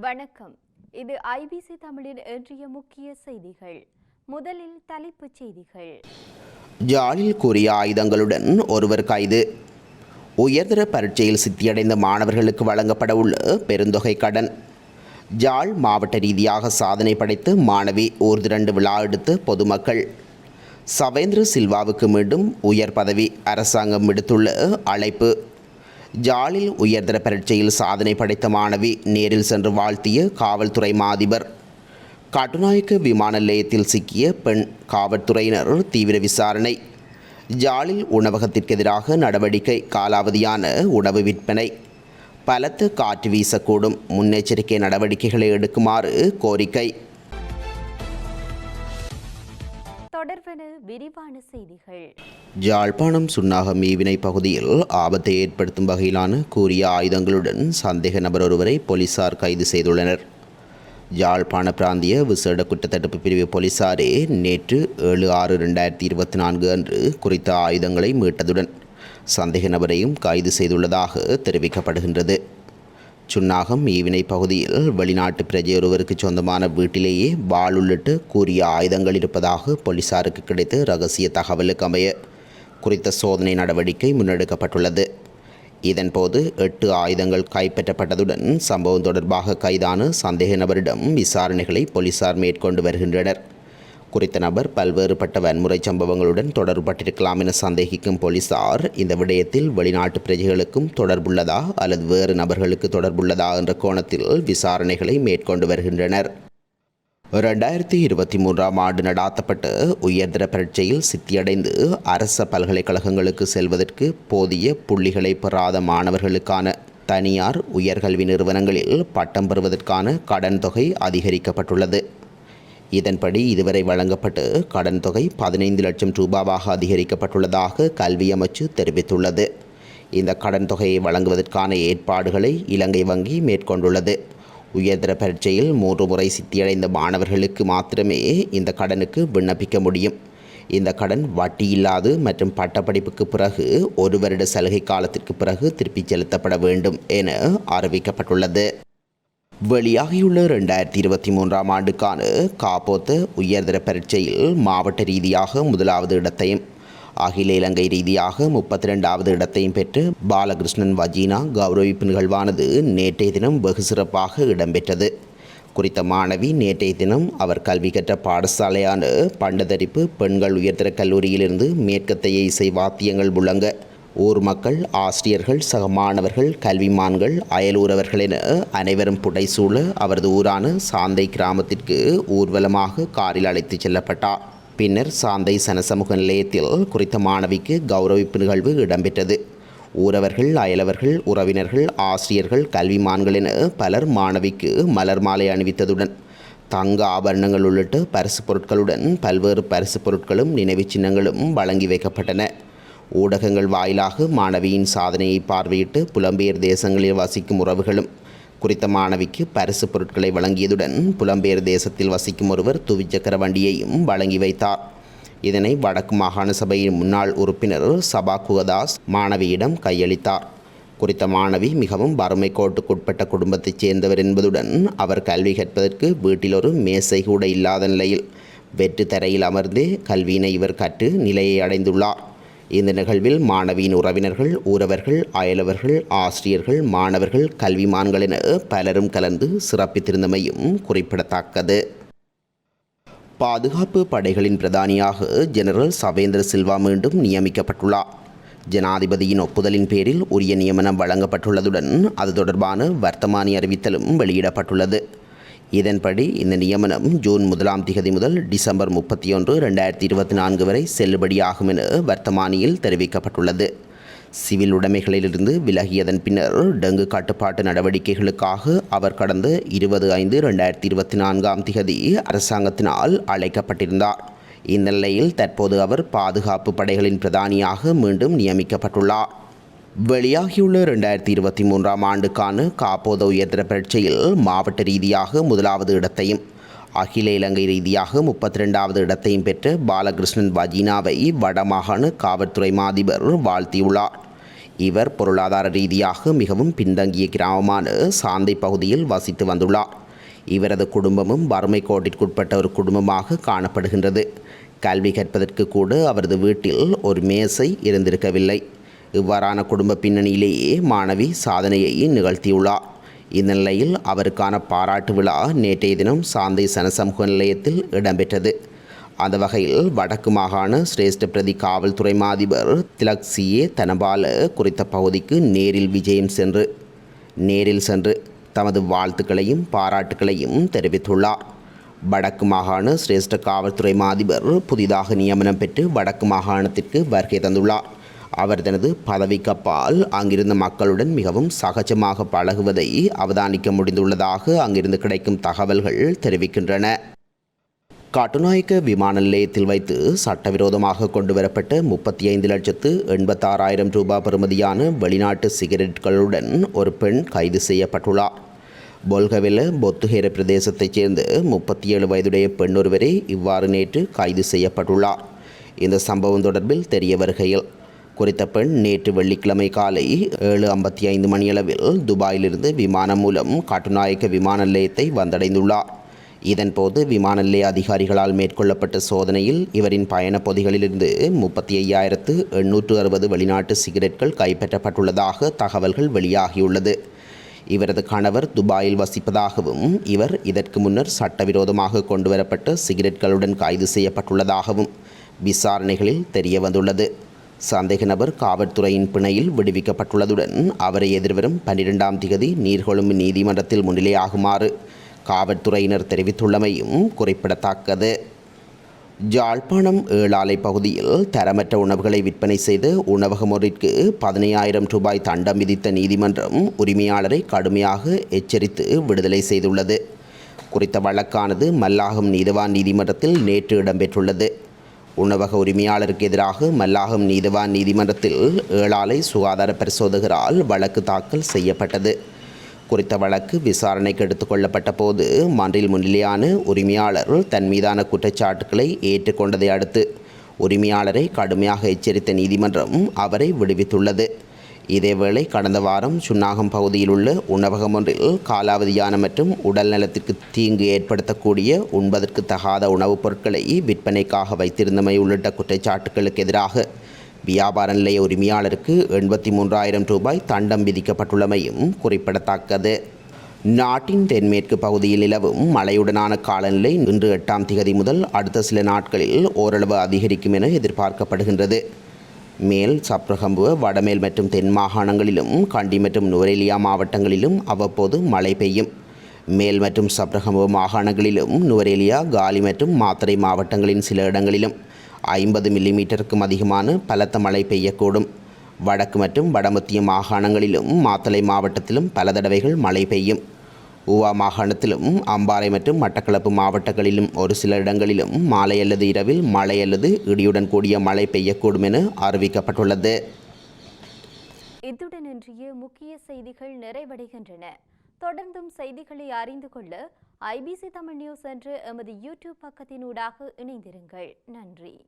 வணக்கம். இது ஐபிசி தமிழின் இன்றைய முக்கிய செய்திகள். முதலில் தலைப்புச் செய்திகள். ஜாலில் கூறிய ஆயுதங்களுடன் ஒருவர் கைது. உயர்தர பரீட்சையில் சித்தியடைந்த மாணவர்களுக்கு வழங்கப்பட உள்ள பெருந்தொகை கடன். ஜாழ் மாவட்ட ரீதியாக சாதனை படைத்து மாணவி ஊர்திரண்டு விழா எடுத்து பொதுமக்கள். சவேந்திர சில்வாவுக்கு மீண்டும் உயர் பதவி அரசாங்கம் விடுத்துள்ள அழைப்பு. ஜாலில் உயர்தர பரீட்சையில் சாதனை படைத்த மாணவி நேரில் சென்று வாழ்த்திய காவல்துறை மாதிபர். கட்டுநாயக்க விமான நிலையத்தில் சிக்கிய பெண் காவல்துறையினர் தீவிர விசாரணை. ஜாலில் உணவகத்திற்கு எதிராக நடவடிக்கை காலாவதியான உணவு விற்பனை. பலத்த காற்று வீசக்கூடும் முன்னெச்சரிக்கை நடவடிக்கைகளை எடுக்குமாறு கோரிக்கை. தொடர்பான விரிவான செய்திகள். ஜாழ்ப்பாணம் சுன்னாகம் ஈவினை பகுதியில் ஆபத்தை ஏற்படுத்தும் வகையிலான கூறிய ஆயுதங்களுடன் சந்தேக நபர் ஒருவரை போலீசார் கைது செய்துள்ளனர். யாழ்ப்பாண பிராந்திய விசேட குற்றத்தடுப்பு பிரிவு போலீசாரே நேற்று ஏழு ஆறு ரெண்டாயிரத்தி இருபத்தி நான்கு அன்று குறித்த ஆயுதங்களை மீட்டதுடன் சந்தேக நபரையும் கைது செய்துள்ளதாக தெரிவிக்கப்படுகின்றது. சுன்னாகம் ஈவினை பகுதியில் வெளிநாட்டு பிரஜையொருவருக்கு சொந்தமான வீட்டிலேயே வாள் உள்ளிட்டு கூறிய ஆயுதங்கள் இருப்பதாக போலீசாருக்கு கிடைத்த ரகசிய தகவலுக்கு அமைய குறித்த சோதனை நடவடிக்கை முன்னெடுக்கப்பட்டுள்ளது. இதன்போது எட்டு ஆயுதங்கள் கைப்பற்றப்பட்டதுடன் சம்பவம் தொடர்பாக கைதான சந்தேக நபரிடம் விசாரணைகளை போலீசார் மேற்கொண்டு வருகின்றனர். குறித்த நபர் பல்வேறுபட்ட வன்முறை சம்பவங்களுடன் தொடர்பட்டிருக்கலாம் என சந்தேகிக்கும் போலீசார் இந்த விடயத்தில் வெளிநாட்டு பிரஜைகளுக்கும் தொடர்புள்ளதா அல்லது வேறு நபர்களுக்கு தொடர்புள்ளதா என்ற கோணத்தில் விசாரணைகளை மேற்கொண்டு வருகின்றனர். ரெண்டாயிரத்தி இருபத்தி மூன்றாம் ஆண்டு நடாத்தப்பட்ட உயர்தர பரீட்சையில் சித்தியடைந்து அரச பல்கலைக்கழகங்களுக்கு செல்வதற்கு போதிய புள்ளிகளை பெறாத மாணவர்களுக்கான தனியார் உயர்கல்வி நிறுவனங்களில் பட்டம் பெறுவதற்கான கடன் தொகை அதிகரிக்கப்பட்டுள்ளது. இதன்படி இதுவரை வழங்கப்பட்டு கடன் தொகை பதினைந்து லட்சம் ரூபாவாக அதிகரிக்கப்பட்டுள்ளதாக கல்வி அமைச்சு தெரிவித்துள்ளது. இந்த கடன் தொகையை வழங்குவதற்கான ஏற்பாடுகளை இலங்கை வங்கி மேற்கொண்டுள்ளது. உயர்தர பரீட்சையில் மூன்று முறை சித்தியடைந்த மாணவர்களுக்கு மாத்திரமே இந்த கடனுக்கு விண்ணப்பிக்க முடியும். இந்த கடன் வட்டி இல்லாது மற்றும் பட்டப்படிப்புக்கு பிறகு ஒரு வருட சலுகை காலத்திற்கு பிறகு திருப்பிச் செலுத்தப்பட வேண்டும் என அறிவிக்கப்பட்டுள்ளது. வெளியாகியுள்ள ரெண்டாயிரத்தி இருபத்தி மூன்றாம் ஆண்டுக்கான காப்போத்த உயர்தர பரீட்சையில் மாவட்ட ரீதியாக முதலாவது இடத்தையும் அகில இலங்கை ரீதியாக முப்பத்தி ரெண்டாவது இடத்தையும் பெற்று பாலகிருஷ்ணன் வஜீனா கௌரவிப்பு நிகழ்வானது நேற்றைய தினம் வெகு சிறப்பாக இடம்பெற்றது. குறித்த மாணவி நேற்றைய தினம் அவர் கல்வி கற்ற பாடசாலையான பண்டதரிப்பு பெண்கள் உயர்தர கல்லூரியிலிருந்து மேற்கத்தைய இசை வாத்தியங்கள் முழங்க ஊர் மக்கள் ஆசிரியர்கள் சக மாணவர்கள் கல்விமான்கள் அயலூரவர்கள் என அனைவரும் புடைசூழ அவரது ஊரான சாந்தை கிராமத்திற்கு ஊர்வலமாக காரில் அழைத்துச் செல்லப்பட்டார். பின்னர் சாந்தை சனசமூக நிலையத்தில் குறித்த மாணவிக்கு கௌரவிப்பு நிகழ்வு இடம்பெற்றது. ஊரவர்கள் அயலவர்கள் உறவினர்கள் ஆசிரியர்கள் கல்விமான்கள் என பலர் மாணவிக்கு மலர் மாலை அணிவித்ததுடன் தங்க ஆபரணங்கள் உள்ளிட்ட பரிசு பொருட்களுடன் பல்வேறு பரிசு பொருட்களும் நினைவுச் சின்னங்களும் வழங்கி வைக்கப்பட்டன. ஊடகங்கள் வாயிலாக மாணவியின் சாதனையை பார்வையிட்டு புலம்பெயர் தேசங்களில் வசிக்கும் உறவுகளும் குறித்த மாணவிக்கு பரிசு பொருட்களை வழங்கியதுடன் புலம்பெயர் தேசத்தில் வசிக்கும் ஒருவர் துவிச்சக்கர வண்டியையும் வழங்கி வைத்தார். இதனை வடக்கு மாகாண சபையின் முன்னாள் உறுப்பினர் சபா குகதாஸ் மாணவியிடம் கையளித்தார். குறித்த மாணவி மிகவும் வறுமை கோட்டுக்குட்பட்ட குடும்பத்தைச் சேர்ந்தவர் என்பதுடன் அவர் கல்வி கற்பதற்கு வீட்டில் ஒரு மேசை கூட இல்லாத நிலையில் வெற்று தரையில் அமர்ந்து கல்வியினை இவர் கற்று நிலையை அடைந்துள்ளார். இந்த நிகழ்வில் மாணவியின் உறவினர்கள் உறவர்கள் அயலவர்கள் ஆசிரியர்கள் மாணவர்கள் கல்விமான்கள் என பலரும் கலந்து சிறப்பித்திருந்தமையும் குறிப்பிடத்தக்கது. பாதுகாப்பு படைகளின் பிரதானியாக ஜெனரல் சவேந்திர சில்வா மீண்டும் நியமிக்கப்பட்டுள்ளார். ஜனாதிபதியின் ஒப்புதலின் பேரில் உரிய நியமனம் வழங்கப்பட்டுள்ளதுடன் அது தொடர்பான வர்த்தமானி அறிவித்தலும் வெளியிடப்பட்டுள்ளது. இதன்படி இந்த நியமனம் ஜூன் முதலாம் திகதி முதல் டிசம்பர் முப்பத்தி ஒன்று ரெண்டாயிரத்தி இருபத்தி நான்கு வரை செல்லுபடியாகும் என வர்த்தமானியில் தெரிவிக்கப்பட்டுள்ளது. சிவில் உடைமைகளிலிருந்து விலகியதன் பின்னர் டெங்கு கட்டுப்பாட்டு நடவடிக்கைகளுக்காக அவர் கடந்த இருபது ஐந்து ரெண்டாயிரத்தி இருபத்தி நான்காம் திகதி அரசாங்கத்தினால் அழைக்கப்பட்டிருந்தார். இந்நிலையில் தற்போது அவர் பாதுகாப்பு படைகளின் பிரதானியாக மீண்டும் நியமிக்கப்பட்டுள்ளார். வெளியாகியுள்ள ரெண்டாயிரத்தி இருபத்தி மூன்றாம் ஆண்டுக்கான காப்போத உயர்தர பரீட்சையில் மாவட்ட ரீதியாக முதலாவது இடத்தையும் அகில இலங்கை ரீதியாக முப்பத்தி ரெண்டாவது இடத்தையும் பெற்ற பாலகிருஷ்ணன் வஜீனாவை வடமாகாண காவல்துறை மாதிபர் வாழ்த்தியுள்ளார். இவர் பொருளாதார ரீதியாக மிகவும் பின்தங்கிய கிராமமான சாந்தை பகுதியில் வசித்து வந்துள்ளார். இவரது குடும்பமும் வறுமை கோட்டிற்குட்பட்ட ஒரு குடும்பமாக காணப்படுகின்றது. கல்வி கற்பதற்கு கூட அவரது வீட்டில் ஒரு மேசை இருந்திருக்கவில்லை. இவ்வாறான குடும்ப பின்னணியிலேயே மாணவி சாதனையை நிகழ்த்தியுள்ளார் இந்த நிலையில் அவருக்கான பாராட்டு விழா நேற்றைய தினம் சாந்தை சனசமூக நிலையத்தில் இடம்பெற்றது. அந்த வகையில் வடக்கு மாகாண சிரேஷ்ட பிரதி காவல்துறை மாதிபர் திலக் சிஏ தனபால குறித்த பகுதிக்கு நேரில் விஜயம் சென்று நேரில் சென்று தமது வாழ்த்துக்களையும் பாராட்டுகளையும் தெரிவித்துள்ளார் வடக்கு மாகாண சிரேஷ்ட காவல்துறை மாதிபர் புதிதாக நியமனம் பெற்று வடக்கு மாகாணத்திற்கு வருகை தந்துள்ளார். அவர் தனது பதவிக்கப்பால் அங்கிருந்த மக்களுடன் மிகவும் சகஜமாக பழகுவதை அவதானிக்க முடிந்துள்ளதாக அங்கிருந்து கிடைக்கும் தகவல்கள் தெரிவிக்கின்றன. கட்டுநாயக்க விமான நிலையத்தில் வைத்து சட்டவிரோதமாக கொண்டுவரப்பட்ட முப்பத்தி ஐந்து லட்சத்து எண்பத்தாறாயிரம் ரூபாய் பெறுமதியான வெளிநாட்டு சிகரெட்களுடன் ஒரு பெண் கைது செய்யப்பட்டுள்ளார் பொல்கவில பொத்துஹேர பிரதேசத்தைச் சேர்ந்த முப்பத்தி ஏழு வயதுடைய பெண்ணொருவரே இவ்வாறு நேற்று கைது செய்யப்பட்டுள்ளார் இந்த சம்பவம் தொடர்பில் தெரிய வருகையில் குறித்த பெண் நேற்று வெள்ளிக்கிழமை காலை ஏழு ஐம்பத்தி ஐந்து மணியளவில் துபாயிலிருந்து விமானம் மூலம் கட்டுநாயக்க விமான நிலையத்தை வந்தடைந்துள்ளார். இதன்போது விமான நிலைய அதிகாரிகளால் மேற்கொள்ளப்பட்ட சோதனையில் இவரின் பயணப் பொதிகளிலிருந்து முப்பத்தி ஐயாயிரத்து எண்ணூற்று அறுபது வெளிநாட்டு சிகரெட்கள் கைப்பற்றப்பட்டுள்ளதாக தகவல்கள் வெளியாகியுள்ளது. இவரது கணவர் துபாயில் வசிப்பதாகவும் இவர் இதற்கு முன்னர் சட்டவிரோதமாக கொண்டுவரப்பட்ட சிகரெட்களுடன் கைது செய்யப்பட்டுள்ளதாகவும் விசாரணைகளில் தெரிய வந்துள்ளது சந்தேக நபர் காவல்துறையின் பிணையில் விடுவிக்கப்பட்டுள்ளதுடன் அவரை எதிர்வரும் பன்னிரெண்டாம் திகதி நீர்கொழும்பு நீதிமன்றத்தில் முன்னிலையாகுமாறு காவல்துறையினர் தெரிவித்துள்ளமையும் குறிப்பிடத்தக்கது. ஜாழ்ப்பாணம் ஏழாலை பகுதியில் தரமற்ற உணவுகளை விற்பனை செய்து உணவகம் ஒன்றிற்கு பதினையாயிரம் ரூபாய் தண்டம் விதித்த நீதிமன்றம் உரிமையாளரை கடுமையாக எச்சரித்து விடுதலை செய்துள்ளது. குறித்த வழக்கானது மல்லாகம் நீதவான் நீதிமன்றத்தில் நேற்று இடம்பெற்றுள்ளது. உணவக உரிமையாளருக்கு எதிராக மல்லாகம் நீதவான் நீதிமன்றத்தில் ஏழாலை சுகாதார பரிசோதகரால் வழக்கு தாக்கல் செய்யப்பட்டது. குறித்த வழக்கு விசாரணைக்கு எடுத்துக்கொள்ளப்பட்ட போது மன்றில் முன்னிலையான உரிமையாளர் தன் மீதான குற்றச்சாட்டுக்களை ஏற்றுக்கொண்டதை அடுத்து உரிமையாளரை கடுமையாக எச்சரித்த நீதிமன்றம் அவரை விடுவித்துள்ளது. இதேவேளை கடந்த வாரம் சுன்னாகம் பகுதியில் உள்ள உணவகம் ஒன்றில் காலாவதியான மற்றும் உடல் நலத்திற்கு தீங்கு ஏற்படுத்தக்கூடிய உண்பதற்கு தகாத உணவுப் பொருட்களை விற்பனைக்காக வைத்திருந்தமை உள்ளிட்ட குற்றச்சாட்டுகளுக்கு எதிராக வியாபார நிலைய உரிமையாளருக்கு எண்பத்தி மூன்றாயிரம் ரூபாய் தண்டம் விதிக்கப்பட்டுள்ளமையும் குறிப்பிடத்தக்கது. நாட்டின் தென்மேற்கு பகுதியில் நிலவும் மழையுடனான காலநிலை இன்று எட்டாம் திகதி முதல் அடுத்த சில நாட்களில் ஓரளவு அதிகரிக்கும் என எதிர்பார்க்கப்படுகின்றது. மேல் சப்ரகம்பு வடமேல் மற்றும் தென் மாகாணங்களிலும் கண்டி மற்றும் நுவரெலியா மாவட்டங்களிலும் அவ்வப்போது மழை பெய்யும். மேல் மற்றும் சப்ரகம்பு மாகாணங்களிலும் நுவரெலியா காலி மற்றும் மாத்தறை மாவட்டங்களின் சில இடங்களிலும் ஐம்பது மில்லிமீட்டருக்கும் அதிகமான பலத்த மழை பெய்யக்கூடும். வடக்கு மற்றும் வடமத்திய மாகாணங்களிலும் மாத்தளை மாவட்டத்திலும் பல தடவைகள் மழை பெய்யும். ஊவா மாகாணத்திலும் அம்பாறை மற்றும் மட்டக்களப்பு மாவட்டங்களிலும் ஒரு சில இடங்களிலும் மாலை அல்லது இரவில் மழை அல்லது இடியுடன் கூடிய மழை பெய்யக்கூடும் என அறிவிக்கப்பட்டுள்ளது. இத்துடன் இன்றைய முக்கிய செய்திகள் நிறைவடைகின்றன. தொடர்ந்தும் செய்திகளை அறிந்து கொள்ள ஐபிசி தமிழ் நியூஸ் என்று எமது யூடியூப் பக்கத்தினூடாக இணைந்திருங்கள். நன்றி.